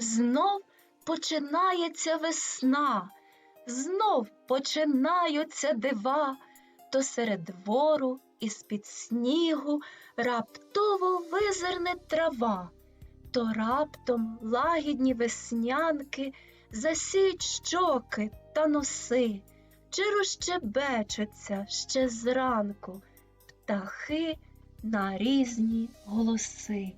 Знов починається весна, знов починаються дива, то серед двору із-під снігу раптово визирне трава, то раптом лагідні веснянки засіють щоки та носи, чи розчебечуться ще зранку птахи на різні голоси.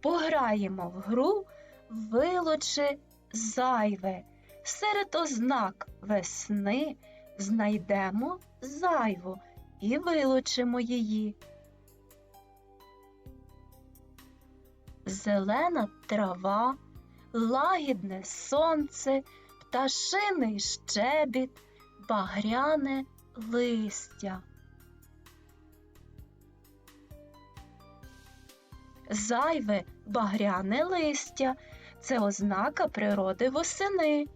Пограємо в гру вилучи зайве. Серед ознак весни знайдемо зайву і вилучимо її. Зелена трава, лагідне сонце, пташиний щебіт, багряне листя. Зайве багряне листя це ознака природи восени.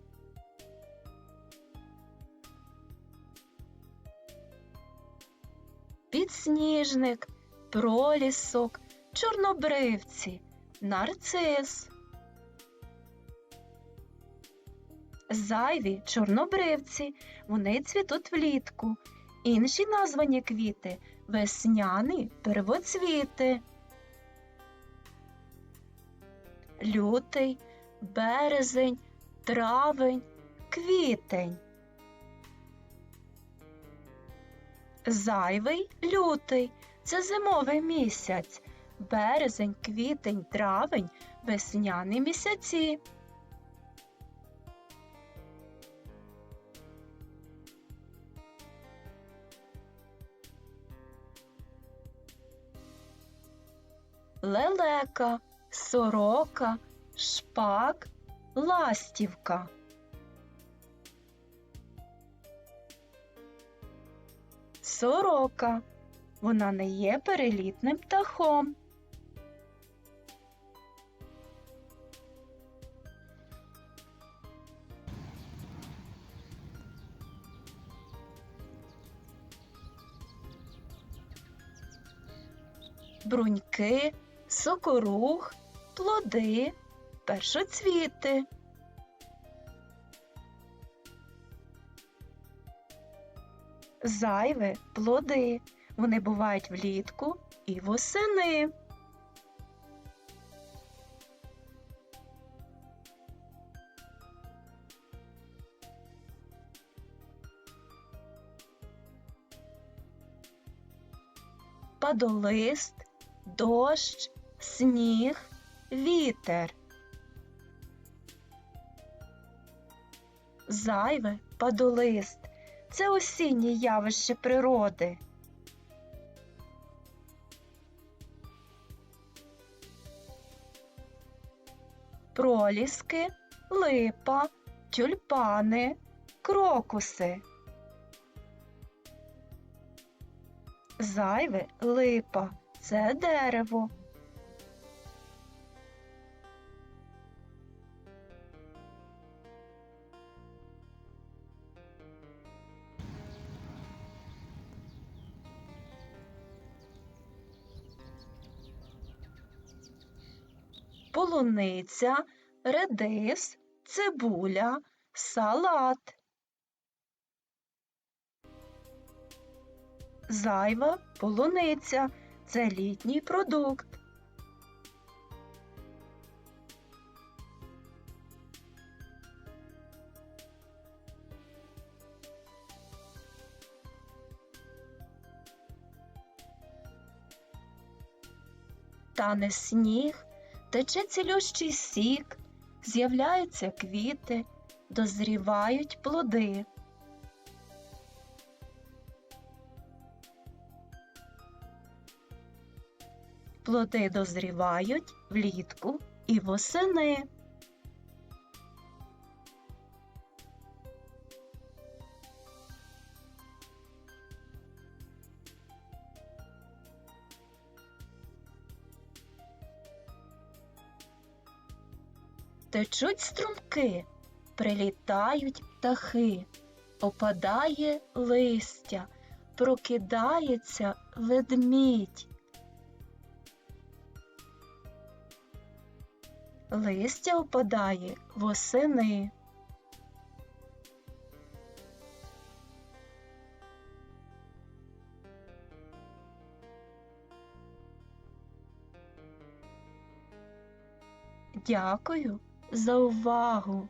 Підсніжник, пролісок, чорнобривці, нарцис. Зайві чорнобривці, вони цвітуть влітку. Інші названі квіти весняні первоцвіти. Лютий, березень, травень, квітень. Зайвий лютий це зимовий місяць. Березень, квітень, травень весняні місяці. Лелека, сорока, шпак, ластівка. Сорока. Вона не є перелітним птахом. Бруньки, сокорух, плоди, першоцвіти. Зайве плоди. Вони бувають влітку і восени. Падолист, дощ, сніг, вітер. Зайве падолист це осіннє явище природи. Проліски, липа, тюльпани, крокуси. Зайве липа це дерево. Полуниця, редис, цибуля, салат. Зайва полуниця це літній продукт. Тане сніг, тече цілющий сік, з'являються квіти, дозрівають плоди. Плоди дозрівають влітку і восени. Течуть струмки, прилітають птахи, опадає листя, прокидається ведмідь. Листя опадає восени. Дякую. Zauvarro